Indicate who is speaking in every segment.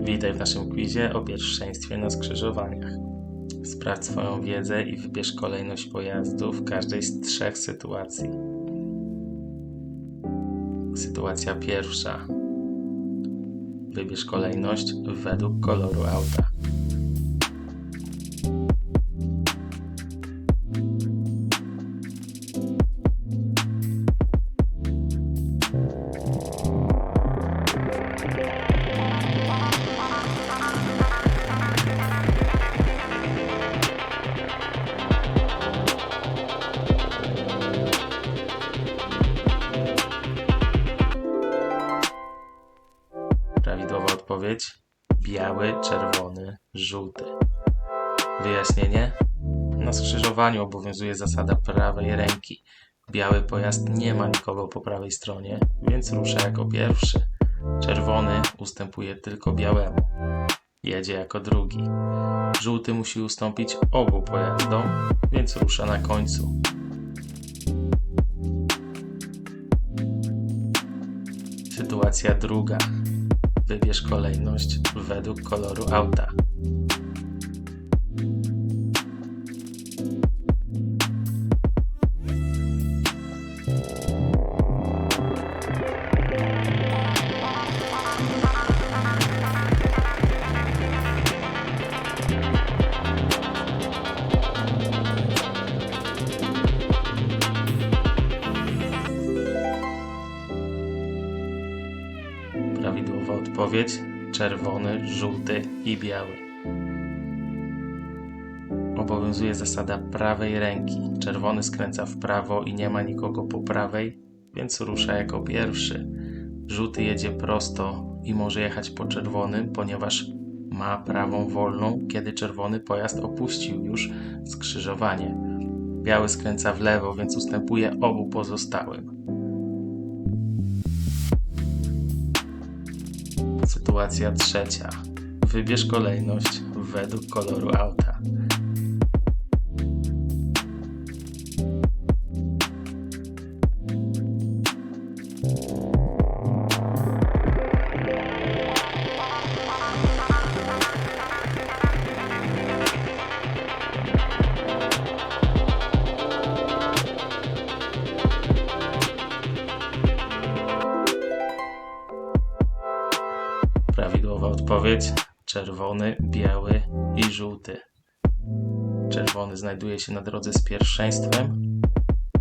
Speaker 1: Witaj w naszym quizie o pierwszeństwie na skrzyżowaniach. Sprawdź swoją wiedzę i wybierz kolejność pojazdu w każdej z trzech sytuacji. Sytuacja pierwsza. Wybierz kolejność według koloru auta. Odpowiedź: biały, czerwony, żółty. Wyjaśnienie? Na skrzyżowaniu obowiązuje zasada prawej ręki. Biały pojazd nie ma nikogo po prawej stronie, więc rusza jako pierwszy. Czerwony ustępuje tylko białemu. Jedzie jako drugi. Żółty musi ustąpić obu pojazdom, więc rusza na końcu. Sytuacja druga. Wybierz kolejność według koloru auta. Odpowiedź: czerwony, żółty i biały. Obowiązuje zasada prawej ręki. Czerwony skręca w prawo i nie ma nikogo po prawej, więc rusza jako pierwszy. Żółty jedzie prosto i może jechać po czerwonym, ponieważ ma prawą wolną, kiedy czerwony pojazd opuścił już skrzyżowanie. Biały skręca w lewo, więc ustępuje obu pozostałym. Sytuacja trzecia. Wybierz kolejność według koloru auta. Odpowiedź: czerwony, biały i żółty. Czerwony znajduje się na drodze z pierwszeństwem,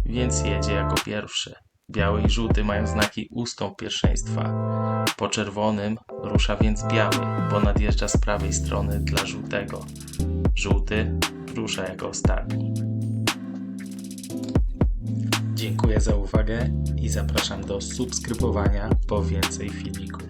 Speaker 1: więc jedzie jako pierwszy. Biały i żółty mają znaki ustąp pierwszeństwa. Po czerwonym rusza więc biały, bo nadjeżdża z prawej strony dla żółtego. Żółty rusza jako ostatni. Dziękuję za uwagę i zapraszam do subskrybowania po więcej filmików.